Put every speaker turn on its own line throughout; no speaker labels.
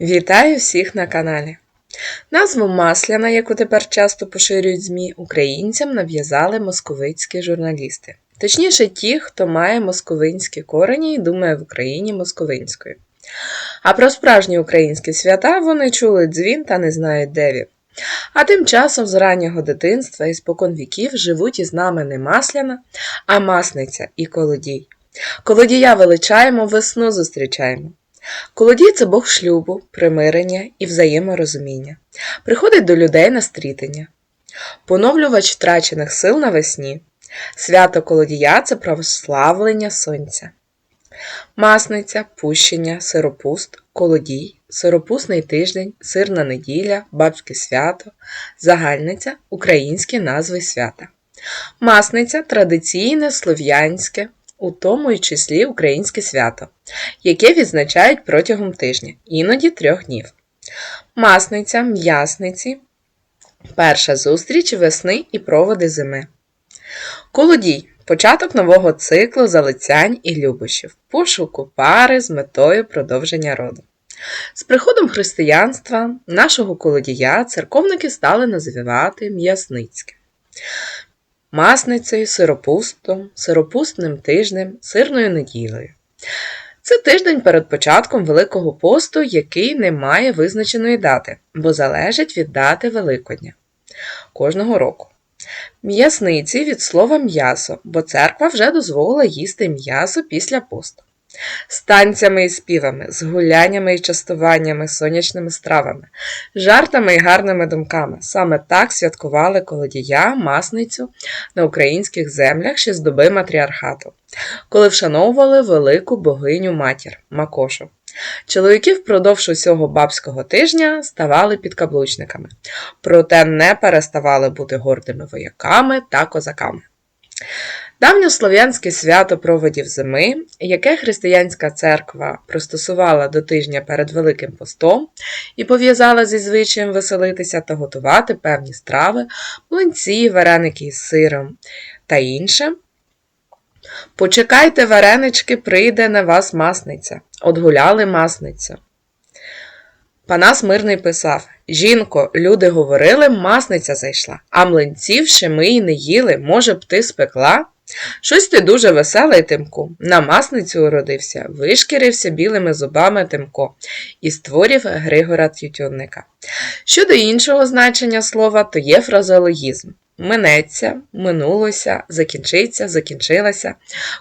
Вітаю всіх на каналі. Назву Масляна, яку тепер часто поширюють ЗМІ, українцям нав'язали московицькі журналісти. Точніше, ті, хто має московинські корені і думає в Україні московинською. А про справжні українські свята вони чули дзвін та не знають де він. А тим часом з раннього дитинства і спокон віків живуть із нами не Масляна, а Масниця і Колодій. Колодія величаємо, весну зустрічаємо. Колодій це Бог шлюбу, примирення і взаєморозуміння. Приходить до людей на стрітення. Поновлювач втрачених сил навесні. Свято Колодія це православлення сонця. Масниця, пущення, сиропуст, колодій, сиропусний тиждень, сирна неділя, бабське свято, загальниця українські назви свята. Масниця традиційне слов'янське, у тому й числі українське свято, яке відзначають протягом тижня, іноді трьох днів. Масниця, м'ясниці, перша зустріч весни і проводи зими. Колодій початок нового циклу залицянь і любощів, пошуку пари з метою продовження роду. З приходом християнства нашого колодія церковники стали називати м'ясницьким. Масницею, сиропустом, сиропустним тижнем, сирною неділею. Це тиждень перед початком Великого посту, який не має визначеної дати, бо залежить від дати Великодня кожного року. М'ясниці від слова м'ясо, бо церква вже дозволила їсти м'ясо після посту. З танцями і співами, з гуляннями і частуваннями, сонячними стравами, жартами і гарними думками. Саме так святкували колодія, масницю на українських землях ще з доби матріархату, коли вшановували велику богиню матір Макошу. Чоловіки впродовж усього бабського тижня ставали підкаблучниками, проте не переставали бути гордими вояками та козаками. Давньослов'янське свято проводів зими, яке християнська церква пристосувала до тижня перед Великим постом і пов'язала зі звичаєм веселитися та готувати певні страви, млинці, вареники із сиром та інше. Почекайте, варенички, прийде на вас масниця. Отгуляли масницю. Панас Мирний писав Жінко, люди говорили, масниця зайшла, а млинців ще ми й не їли, може б ти спекла? Щось ти дуже веселий, Тимку. На масницю уродився, вишкірився білими зубами Тимко і створів Григора Тютюнника. Щодо іншого значення слова, то є фразеологізм. Минеться, минулося, закінчиться, закінчилася,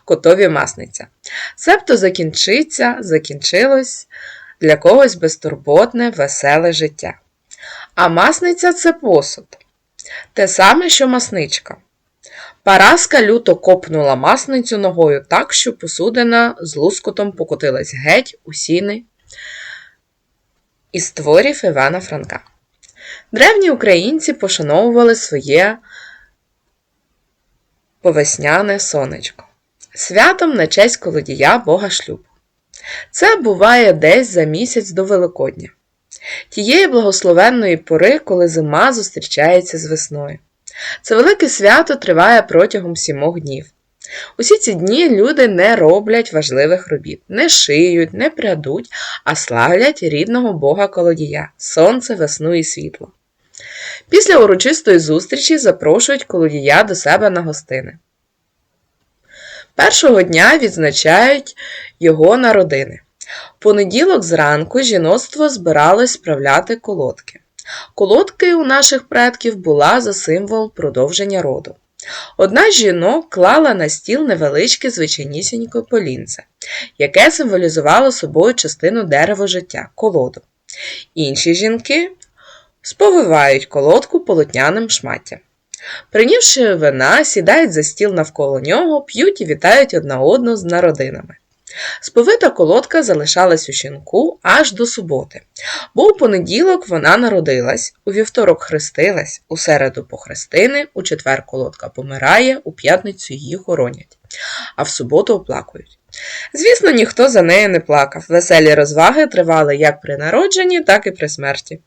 котові масниця. Себто закінчиться, закінчилось для когось безтурботне, веселе життя. А масниця це посуд. Те саме, що масничка. Параска люто копнула масницю ногою так, що посудина з лускотом покотилась геть у сіни із творів Івана Франка. Древні українці пошановували своє повесняне сонечко, святом на честь колодія Бога шлюбу. Це буває десь за місяць до Великодня, тієї благословенної пори, коли зима зустрічається з весною. Це велике свято триває протягом сімох днів. Усі ці дні люди не роблять важливих робіт, не шиють, не прядуть, а славлять рідного Бога колодія, сонце, весну і світло. Після урочистої зустрічі запрошують колодія до себе на гостини. Першого дня відзначають його народини. В понеділок зранку жіноцтво збиралось справляти колодки. Колодки у наших предків була за символ продовження роду. Одна з жінок клала на стіл невеличке звичайнісіньке полінце, яке символізувало собою частину дерева життя колоду. Інші жінки сповивають колодку полотняним шматтям. Прийнявши вина, сідають за стіл навколо нього, п'ють і вітають одна одну з народинами. Сповита колодка залишалась у щінку аж до суботи, бо у понеділок вона народилась, у вівторок хрестилась, у середу похрестини, у четвер колодка помирає, у п'ятницю її хоронять, а в суботу оплакують. Звісно, ніхто за нею не плакав. Веселі розваги тривали як при народженні, так і при смерті.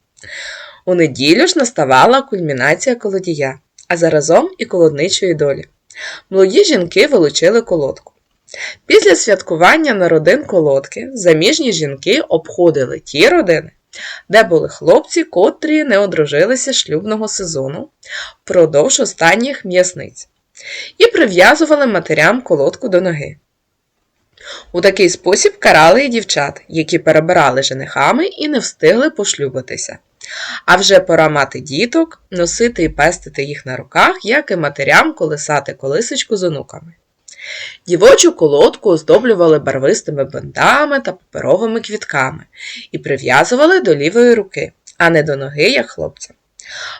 У неділю ж наставала кульмінація колодія, а заразом і колодничої долі. Молоді жінки вилучили колодку. Після святкування народин колодки заміжні жінки обходили ті родини, де були хлопці, котрі не одружилися шлюбного сезону впродовж останніх м'ясниць, і прив'язували матерям колодку до ноги. У такий спосіб карали і дівчат, які перебирали женихами і не встигли пошлюбитися. А вже пора мати діток, носити і пестити їх на руках, як і матерям колисати колисочку з онуками. Дівочу колодку оздоблювали барвистими бинтами та паперовими квітками і прив'язували до лівої руки, а не до ноги, як хлопцям.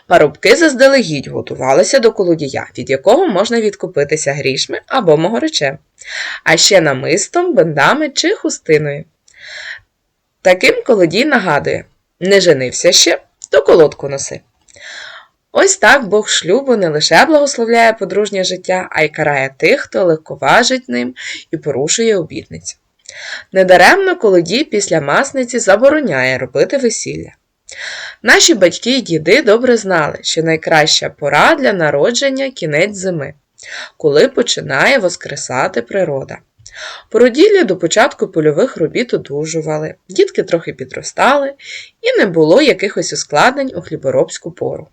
Парубки заздалегідь готувалися до колодія, від якого можна відкупитися грішми або могоричем, а ще намистом, бендами чи хустиною. Таким колодій нагадує не женився ще, то колодку носи. Ось так Бог шлюбу не лише благословляє подружнє життя, а й карає тих, хто легковажить ним і порушує обітниці. Недаремно колодій після масниці забороняє робити весілля. Наші батьки й діди добре знали, що найкраща пора для народження кінець зими, коли починає воскресати природа. Породілля до початку польових робіт одужували, дітки трохи підростали, і не було якихось ускладнень у хліборобську пору.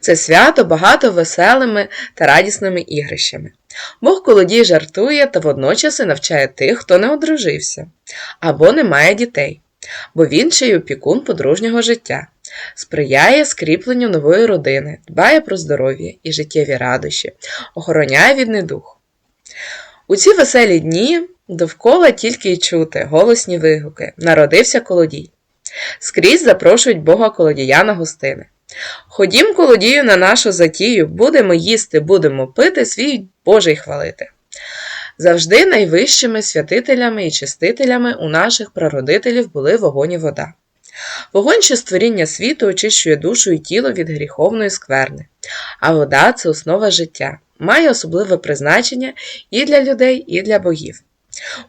Це свято багато веселими та радісними ігрищами. Бог колодій жартує та водночас і навчає тих, хто не одружився або не має дітей, бо він ще й опікун подружнього життя, сприяє скріпленню нової родини, дбає про здоров'я і життєві радощі, охороняє від недух. У ці веселі дні довкола тільки й чути голосні вигуки Народився колодій. Скрізь запрошують Бога колодія на гостини. Ходім колодію на нашу затію, будемо їсти, будемо пити, свій Божий хвалити. Завжди найвищими святителями і чистителями у наших прародителів були вогонь і вода. Вогонь ще створіння світу очищує душу і тіло від гріховної скверни, а вода це основа життя, має особливе призначення і для людей, і для богів.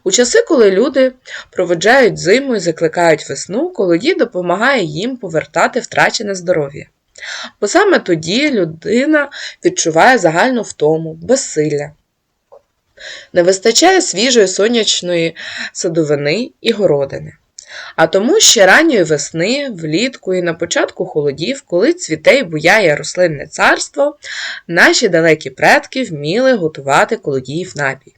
У часи, коли люди проведжають зиму і закликають весну, колодій допомагає їм повертати втрачене здоров'я. Бо саме тоді людина відчуває загальну втому, безсилля. Не вистачає свіжої сонячної садовини і городини. А тому ще ранньої весни, влітку і на початку холодів, коли цвіте й буяє рослинне царство, наші далекі предки вміли готувати колодіїв напій.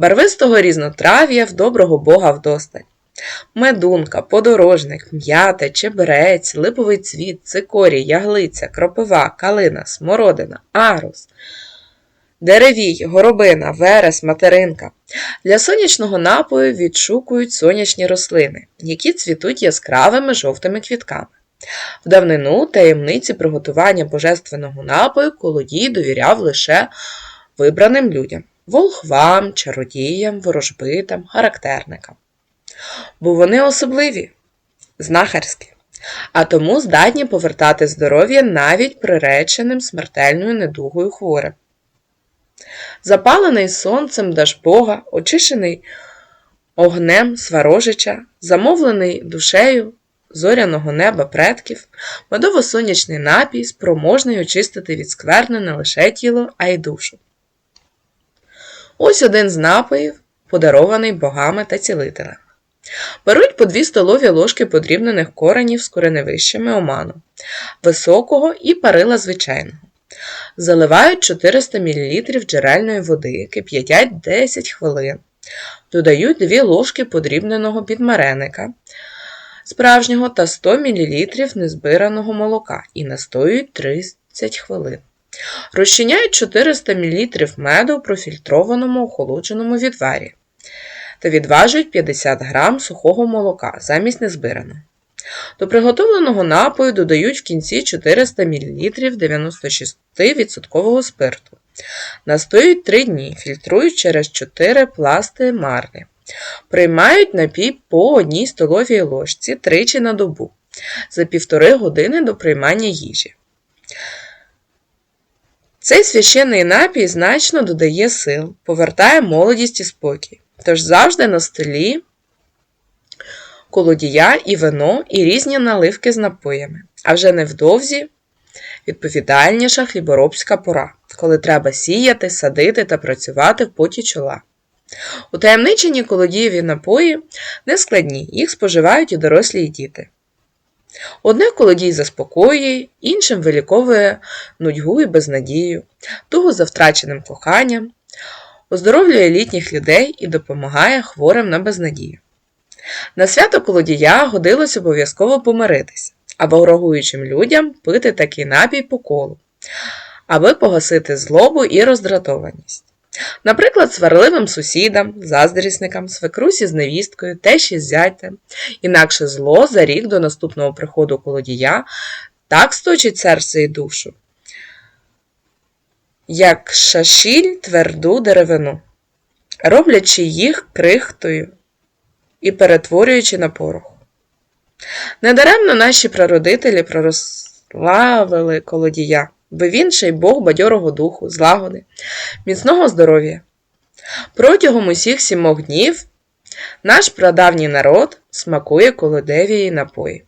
Барвистого різнотрав'я в доброго бога вдосталь. Медунка, подорожник, м'ята, чебрець, липовий цвіт, цикорій, яглиця, кропива, калина, смородина, арус, деревій, горобина, верес, материнка. Для сонячного напою відшукують сонячні рослини, які цвітуть яскравими жовтими квітками. В давнину таємниці приготування божественного напою колодій довіряв лише вибраним людям волхвам, чародіям, ворожбитам, характерникам. Бо вони особливі, знахарські, а тому здатні повертати здоров'я навіть приреченим смертельною недугою хворим. Запалений сонцем Дажбога, очищений огнем сварожича, замовлений душею зоряного неба предків, медово-сонячний напій спроможний очистити від скверни не лише тіло, а й душу. Ось один з напоїв, подарований богами та цілителем. Беруть по 2 столові ложки подрібнених коренів з кореневищами оману, високого і парила звичайного. Заливають 400 мл джерельної води, кип'ятять 10 хвилин. Додають 2 ложки подрібненого підмареника справжнього та 100 мл незбираного молока і настоюють 30 хвилин. Розчиняють 400 мл меду в профільтрованому охолодженому відварі та відважують 50 г сухого молока замість незбираного. До приготовленого напою додають в кінці 400 мл 96% спирту. Настоюють 3 дні, фільтрують через 4 пласти марли. Приймають напій по одній столовій ложці тричі на добу за півтори години до приймання їжі. Цей священний напій значно додає сил, повертає молодість і спокій. Тож завжди на столі колодія і вино, і різні наливки з напоями. А вже невдовзі відповідальніша хліборобська пора, коли треба сіяти, садити та працювати в поті чола. Утаємничені колодієві напої нескладні, їх споживають і дорослі і діти. Одне колодій заспокоює, іншим виліковує нудьгу і безнадію, тугу за втраченим коханням, оздоровлює літніх людей і допомагає хворим на безнадію. На свято колодія годилось обов'язково помиритись, а ворогуючим людям пити такий напій по колу, аби погасити злобу і роздратованість. Наприклад, сварливим сусідам, заздрісникам, свекрусі з невісткою, тещі з зятем, інакше зло за рік до наступного приходу колодія. Так сточить серце і душу, як шашіль тверду деревину, роблячи їх крихтою і перетворюючи на порох. Недаремно наші прародителі прославили колодія, бо він ще й Бог бадьорого духу, злагоди, міцного здоров'я. Протягом усіх сімох днів наш прадавній народ смакує колодевії напої.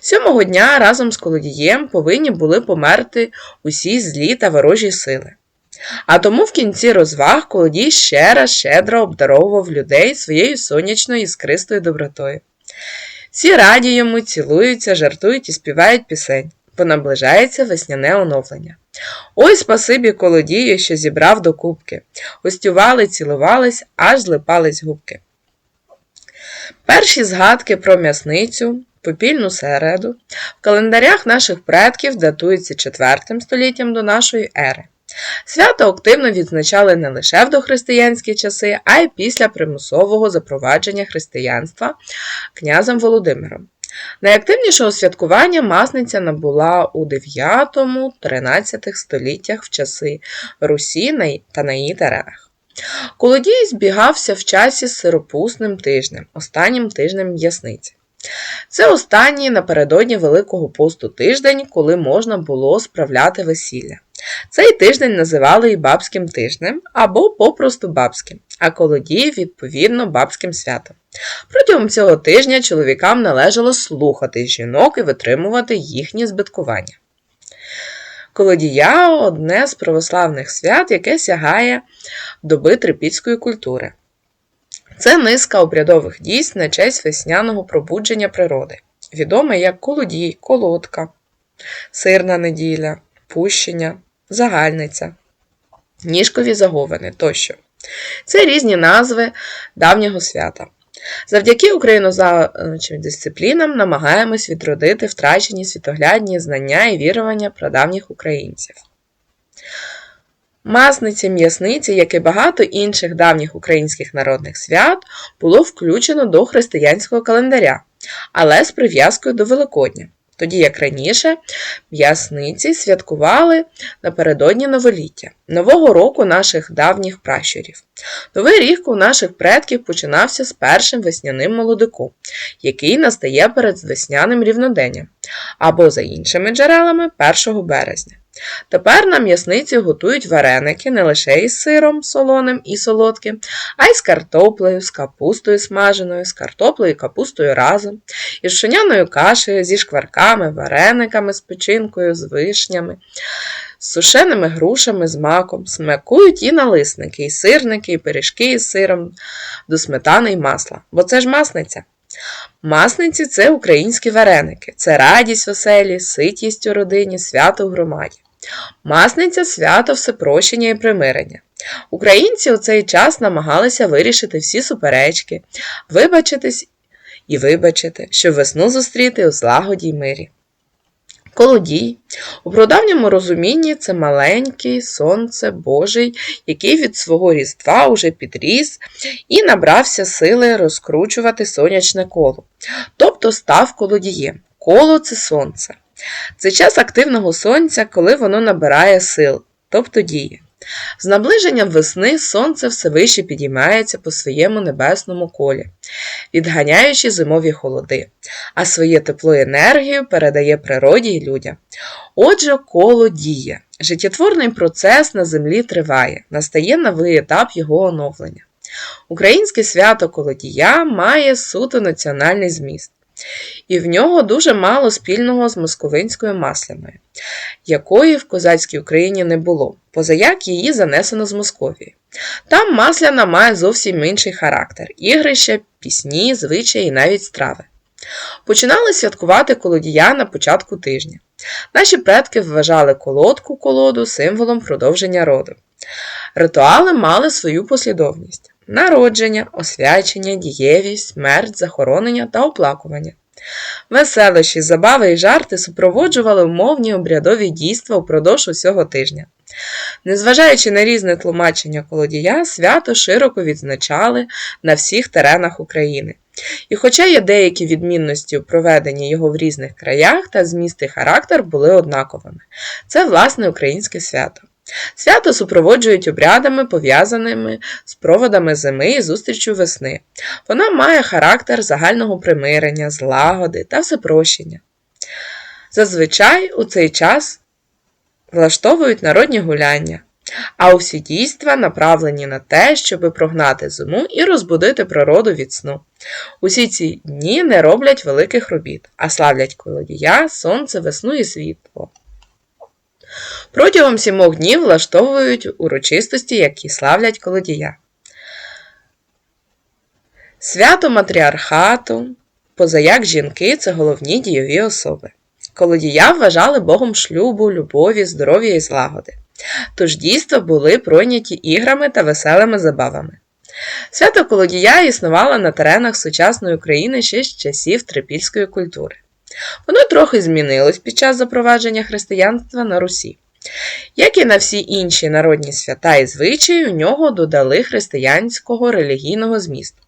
Сьомого дня разом з колодієм повинні були померти усі злі та ворожі сили. А тому в кінці розваг колодій ще раз щедро обдаровував людей своєю сонячною іскристою добротою. Всі раді йому цілуються, жартують і співають пісень, наближається весняне оновлення. Ой, спасибі колодію, що зібрав до кубки. Гостювали, цілувались, аж злипались губки. Перші згадки про м'ясницю, попільну середу в календарях наших предків датуються IV століттям до нашої ери. Свято активно відзначали не лише в дохристиянські часи, а й після примусового запровадження християнства князем Володимиром. Найактивнішого святкування масниця набула у 9-13 століттях в часи Русі та на її теренах. Колодій збігався в часі сиропусним тижнем, останнім тижнем ясниці. Це останній напередодні Великого посту тиждень, коли можна було справляти весілля. Цей тиждень називали і бабським тижнем або попросту бабським, а колодій, відповідно, бабським святом. Протягом цього тижня чоловікам належало слухати жінок і витримувати їхні збиткування. Колодія одне з православних свят, яке сягає доби трипільської культури. Це низка обрядових дійств на честь весняного пробудження природи, відоме як колодій, колодка, сирна неділя, пущення, загальниця, ніжкові заговини тощо. Це різні назви давнього свята. Завдяки українозавчим дисциплінам намагаємось відродити втрачені світоглядні знання і вірування прадавніх українців. Масниці, м'ясниці, як і багато інших давніх українських народних свят, було включено до християнського календаря, але з прив'язкою до Великодня тоді як раніше м'ясниці святкували напередодні новоліття, Нового року наших давніх пращурів. Новий рік у наших предків починався з першим весняним молодиком, який настає перед весняним рівноденням, або за іншими джерелами 1 березня. Тепер на м'ясниці готують вареники не лише із сиром солоним і солодким, а й з картоплею, з капустою смаженою, з картоплею і капустою разом, із шуняною кашею, зі шкварками, варениками з печінкою, з вишнями, з сушеними грушами, з маком, смакують і налисники, і сирники, і пиріжки із сиром, до сметани й масла, бо це ж масниця. Масниці це українські вареники, це радість оселі, ситість у родині, свято в громаді. Масниця свято всепрощення і примирення. Українці у цей час намагалися вирішити всі суперечки, вибачитись і вибачити, щоб весну зустріти у злагоді й мирі. Колодій у продавньому розумінні це маленький сонце Божий, який від свого різдва уже підріс і набрався сили розкручувати сонячне коло, тобто став колодієм. Коло це сонце. Це час активного сонця, коли воно набирає сил, тобто діє. З наближенням весни сонце все вище підіймається по своєму небесному колі, відганяючи зимові холоди, а своє тепло і енергію передає природі й людям. Отже, коло діє. Життєтворний процес на землі триває, настає новий етап його оновлення. Українське свято колодія має суто національний зміст і в нього дуже мало спільного з московинською масляною, якої в козацькій Україні не було, позаяк її занесено з Московії. Там масляна має зовсім інший характер ігрища, пісні, звичаї і навіть страви. Починали святкувати колодія на початку тижня. Наші предки вважали колодку колоду символом продовження роду. Ритуали мали свою послідовність: народження, освячення, дієвість, смерть, захоронення та оплакування. Веселощі, забави і жарти супроводжували умовні обрядові дійства упродовж усього тижня. Незважаючи на різне тлумачення колодія, свято широко відзначали на всіх теренах України. І хоча є деякі відмінності у проведенні його в різних краях, та зміст і характер були однаковими. Це власне українське свято. Свято супроводжують обрядами, пов'язаними з проводами зими і зустрічю весни. Вона має характер загального примирення, злагоди та всепрощення. Зазвичай у цей час влаштовують народні гуляння, а усі дійства направлені на те, щоби прогнати зиму і розбудити природу від сну. Усі ці дні не роблять великих робіт, а славлять колодія, сонце, весну і світло. Протягом сімох днів влаштовують урочистості, які славлять колодія. Свято матріархату, позаяк жінки це головні дійові особи. Колодія вважали богом шлюбу, любові, здоров'я і злагоди. Тож дійства були пройняті іграми та веселими забавами. Свято Колодія існувало на теренах сучасної України ще з часів трипільської культури. Воно трохи змінилось під час запровадження християнства на Русі. Як і на всі інші народні свята і звичаї, у нього додали християнського релігійного змісту.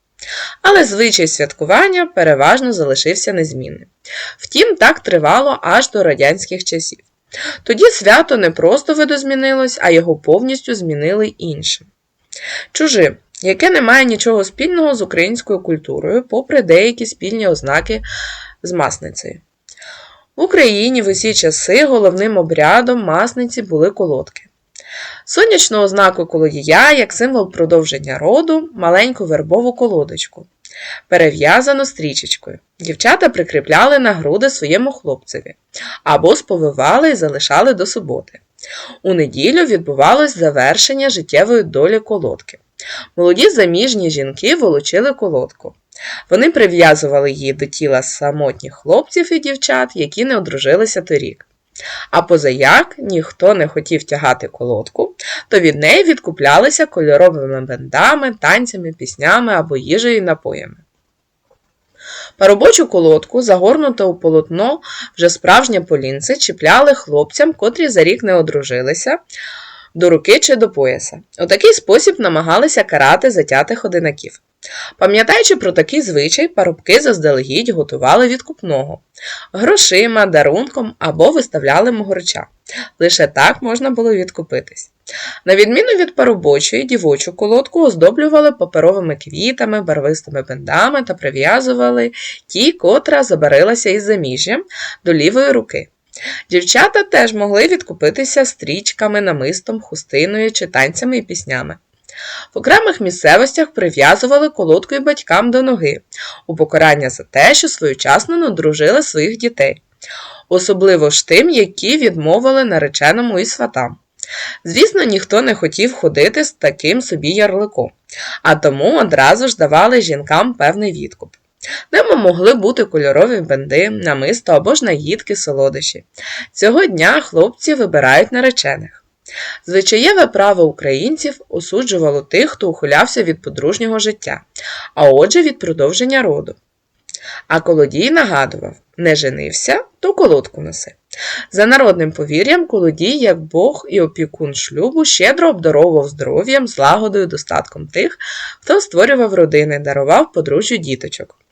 Але звичай святкування переважно залишився незмінним. Втім, так тривало аж до радянських часів. Тоді свято не просто видозмінилось, а його повністю змінили іншим. Чужим, яке не має нічого спільного з українською культурою, попри деякі спільні ознаки з масницею. В Україні в усі часи головним обрядом масниці були колодки. Сонячну ознаку колодія, як символ продовження роду, маленьку вербову колодочку, перев'язану стрічечкою. Дівчата прикріпляли на груди своєму хлопцеві або сповивали і залишали до суботи. У неділю відбувалось завершення життєвої долі колодки. Молоді заміжні жінки волочили колодку. Вони прив'язували її до тіла самотніх хлопців і дівчат, які не одружилися торік. А позаяк ніхто не хотів тягати колодку, то від неї відкуплялися кольоровими бендами, танцями, піснями або їжею і напоями. Паробочу колодку, загорнута у полотно вже справжнє полінце, чіпляли хлопцям, котрі за рік не одружилися, до руки чи до пояса. У такий спосіб намагалися карати затятих одинаків. Пам'ятаючи про такий звичай, парубки заздалегідь готували відкупного грошима, дарунком або виставляли могорча. Лише так можна було відкупитись. На відміну від парубочої, дівочу колодку оздоблювали паперовими квітами, барвистими бендами та прив'язували ті, котра забарилася із заміжжям до лівої руки. Дівчата теж могли відкупитися стрічками, намистом, хустиною чи танцями і піснями. В окремих місцевостях прив'язували колодкою батькам до ноги у покарання за те, що своєчасно надружили своїх дітей, особливо ж тим, які відмовили нареченому і сватам. Звісно, ніхто не хотів ходити з таким собі ярликом, а тому одразу ж давали жінкам певний відкуп. Ними могли бути кольорові бенди, намисто або ж наїдки солодощі. Цього дня хлопці вибирають наречених. Звичаєве право українців осуджувало тих, хто ухилявся від подружнього життя, а отже від продовження роду. А колодій нагадував не женився, то колодку носи. За народним повір'ям, колодій, як Бог і опікун шлюбу, щедро обдаровував здоров'ям, злагодою, достатком тих, хто створював родини, дарував подружжю діточок.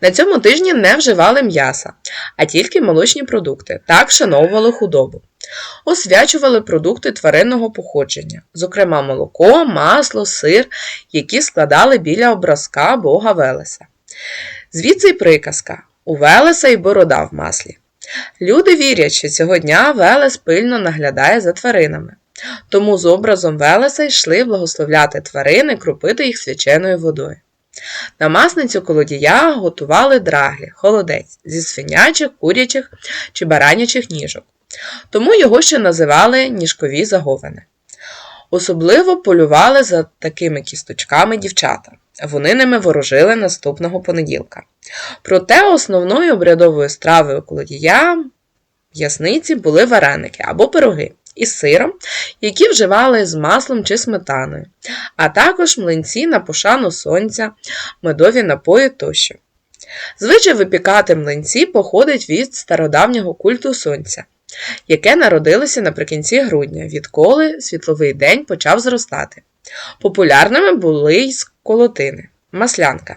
На цьому тижні не вживали м'яса, а тільки молочні продукти, так вшановували худобу. Освячували продукти тваринного походження, зокрема молоко, масло, сир, які складали біля образка бога Велеса. Звідси й приказка у Велеса й борода в маслі. Люди вірять, що цього дня Велес пильно наглядає за тваринами. Тому з образом Велеса йшли благословляти тварини, кропити їх свяченою водою. На масницю колодія готували драглі, холодець зі свинячих, курячих чи баранячих ніжок. Тому його ще називали ніжкові заговини. Особливо полювали за такими кісточками дівчата. Вони ними ворожили наступного понеділка. Проте основною обрядовою стравою колодія ясниці були вареники або пироги із сиром, які вживали з маслом чи сметаною, а також млинці на пошану сонця, медові напої тощо. Звичай випікати млинці походить від стародавнього культу сонця, яке народилося наприкінці грудня, відколи світловий день почав зростати. Популярними були й сколотини, маслянка.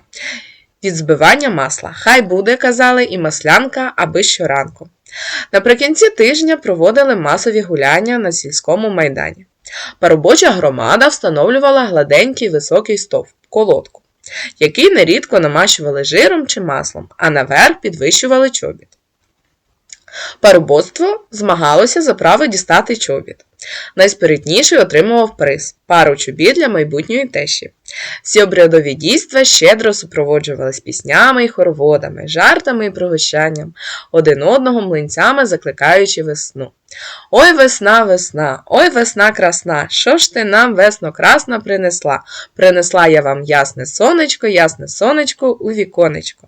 Від збивання масла. Хай буде, казали, і маслянка, аби щоранку. Наприкінці тижня проводили масові гуляння на сільському майдані. Паробоча громада встановлювала гладенький високий стовп, колодку, який нерідко намащували жиром чи маслом, а наверх підвищували чобіт. Парубоцтво змагалося за право дістати чобіт. Найспритніший отримував приз пару чобіт для майбутньої тещі. Всі обрядові дійства щедро супроводжувались піснями і хороводами, жартами і пригощанням, один одного млинцями закликаючи весну. Ой весна, весна, ой весна красна, що ж ти нам весно красна принесла? Принесла я вам ясне сонечко, ясне сонечко у віконечко.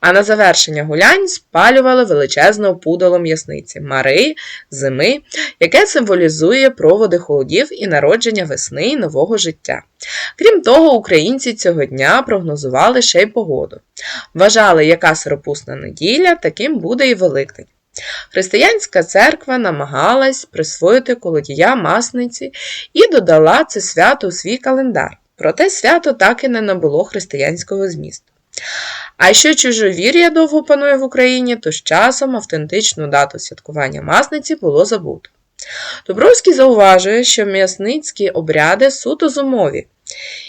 А на завершення гулянь спалювали величезне опудало м'ясниці Мари, зими, яке символізує проводи холодів і народження весни і нового життя. Крім того, українці цього дня прогнозували ще й погоду. Вважали, яка сиропусна неділя, таким буде і Великдень. Християнська церква намагалась присвоїти колодія масниці і додала це свято у свій календар, проте свято так і не набуло християнського змісту. А що чужовір'я довго панує в Україні, то з часом автентичну дату святкування масниці було забуто. Дубровський зауважує, що м'ясницькі обряди суто зумові,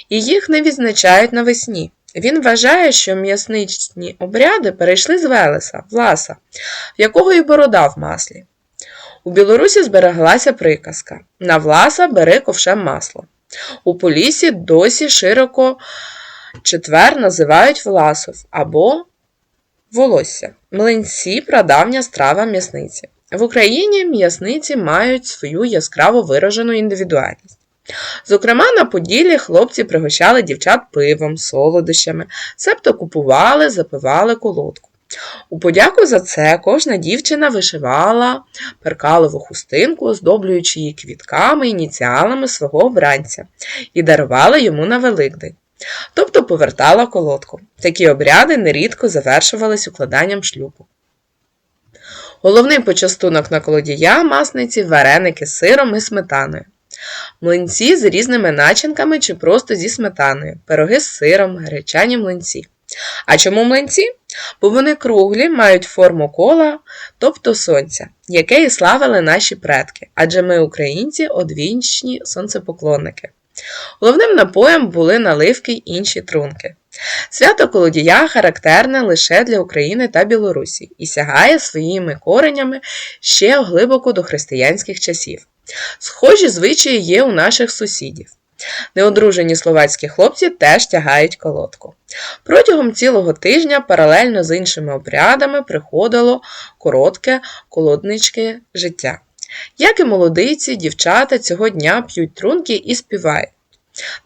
і їх не відзначають навесні. Він вважає, що м'ясничні обряди перейшли з Велеса, Власа, в якого і борода в маслі. У Білорусі збереглася приказка на Власа бери ковшем масло. У Полісі досі широко четвер називають Власов або волосся. Млинці прадавня страва м'ясниці. В Україні м'ясниці мають свою яскраво виражену індивідуальність. Зокрема, на Поділлі хлопці пригощали дівчат пивом, солодощами, себто купували, запивали колодку. У подяку за це кожна дівчина вишивала перкалову хустинку, оздоблюючи її квітками, ініціалами свого обранця, і дарувала йому на Великдень. Тобто повертала колодку. Такі обряди нерідко завершувались укладанням шлюбу. Головний почастунок на колодія масниці вареники з сиром і сметаною. Млинці з різними начинками чи просто зі сметаною, пироги з сиром, гречані млинці. А чому млинці? Бо вони круглі, мають форму кола, тобто сонця, яке і славили наші предки, адже ми, українці, одвічні сонцепоклонники. Головним напоєм були наливки й інші трунки. Свято колодія характерне лише для України та Білорусі і сягає своїми коренями ще глибоко до християнських часів. Схожі звичаї є у наших сусідів. Неодружені словацькі хлопці теж тягають колодку. Протягом цілого тижня паралельно з іншими обрядами приходило коротке колодничке життя. Як і молодиці, дівчата цього дня п'ють трунки і співають.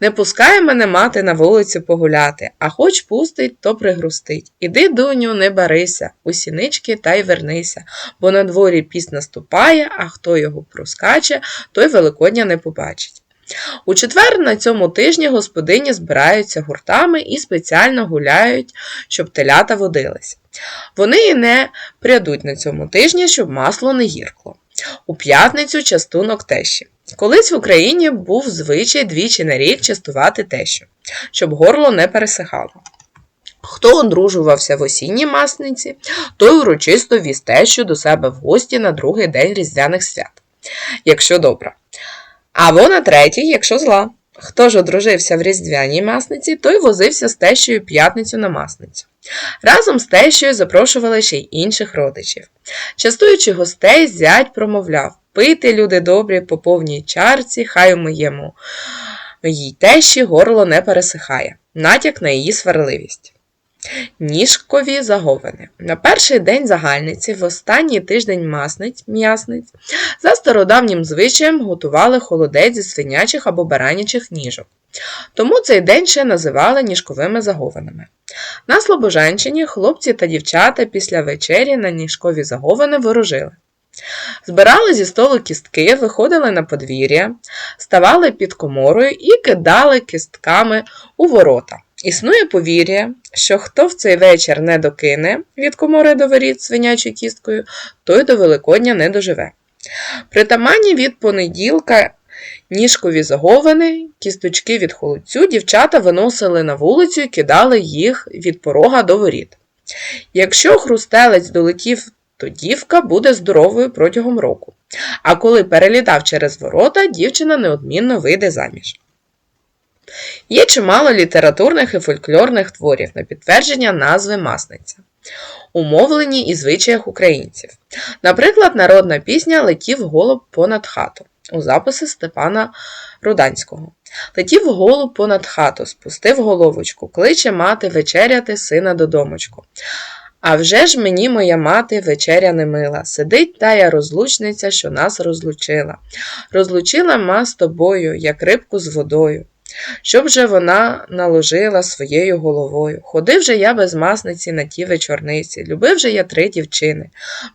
Не пускає мене мати на вулицю погуляти, а хоч пустить, то пригрустить. Іди, доню, не барися, у сінички та й вернися, бо на дворі піс наступає, а хто його проскаче, той Великодня не побачить. У четвер на цьому тижні господині збираються гуртами і спеціально гуляють, щоб телята водились. Вони і не прядуть на цьому тижні, щоб масло не гіркло. У п'ятницю частунок тещі. Колись в Україні був звичай двічі на рік частувати тещу, щоб горло не пересихало. Хто одружувався в осінній масниці, той урочисто віз тещу до себе в гості на другий день різдвяних свят, якщо добра. Або на третій, якщо зла. Хто ж одружився в різдвяній масниці, той возився з тещою п'ятницю на масницю. Разом з тещою запрошували ще й інших родичів. Частуючи гостей, зять промовляв пити, люди добрі, по повній чарці, хай моєму їй тещі горло не пересихає, натяк на її сварливість. Ніжкові заговини. На перший день загальниці, в останній тиждень масниць, м'ясниць, за стародавнім звичаєм готували холодець зі свинячих або баранячих ніжок. Тому цей день ще називали ніжковими заговинами. На Слобожанщині хлопці та дівчата після вечері на ніжкові заговини ворожили. Збирали зі столу кістки, виходили на подвір'я, ставали під коморою і кидали кістками у ворота. Існує повір'я, що хто в цей вечір не докине від комори до воріт свинячою кісткою, той до Великодня не доживе. Притаманні від понеділка ніжкові заговини, кісточки від холодцю дівчата виносили на вулицю і кидали їх від порога до воріт. Якщо хрустелець долетів, то дівка буде здоровою протягом року. А коли перелітав через ворота, дівчина неодмінно вийде заміж. Є чимало літературних і фольклорних творів на підтвердження назви масниця, умовлені і звичаях українців. Наприклад, народна пісня Летів голуб понад хату у записи Степана Руданського. Летів голуб понад хату, спустив головочку, кличе мати вечеряти сина додомочку. А вже ж мені моя мати вечеря не мила, сидить тая розлучниця, що нас розлучила. Розлучила ма з тобою, як рибку з водою. Щоб же вона наложила своєю головою. Ходив же я без масниці на ті вечорниці, любив же я три дівчини,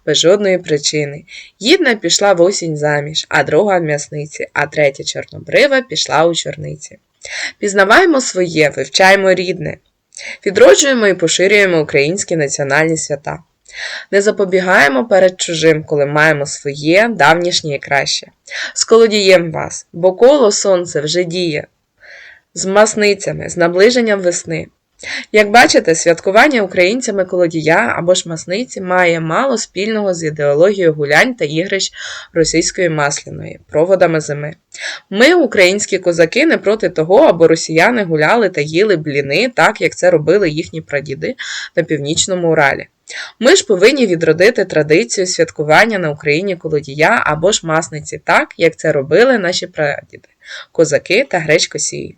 без жодної причини. Їдна пішла в осінь заміж, а друга в м'ясниці, а третя чорнобрива пішла у чорниці. Пізнаваймо своє, вивчаймо рідне, відроджуємо і поширюємо українські національні свята. Не запобігаємо перед чужим, коли маємо своє, давнішнє і краще. З колодієм вас, бо коло сонце вже діє, з масницями, з наближенням весни. Як бачите, святкування українцями колодія або ж масниці має мало спільного з ідеологією гулянь та ігрищ російської масляної, проводами зими. Ми, українські козаки, не проти того, аби росіяни гуляли та їли бліни, так як це робили їхні прадіди на північному Уралі. Ми ж повинні відродити традицію святкування на Україні колодія або ж масниці, так як це робили наші прадіди, козаки та гречкосії.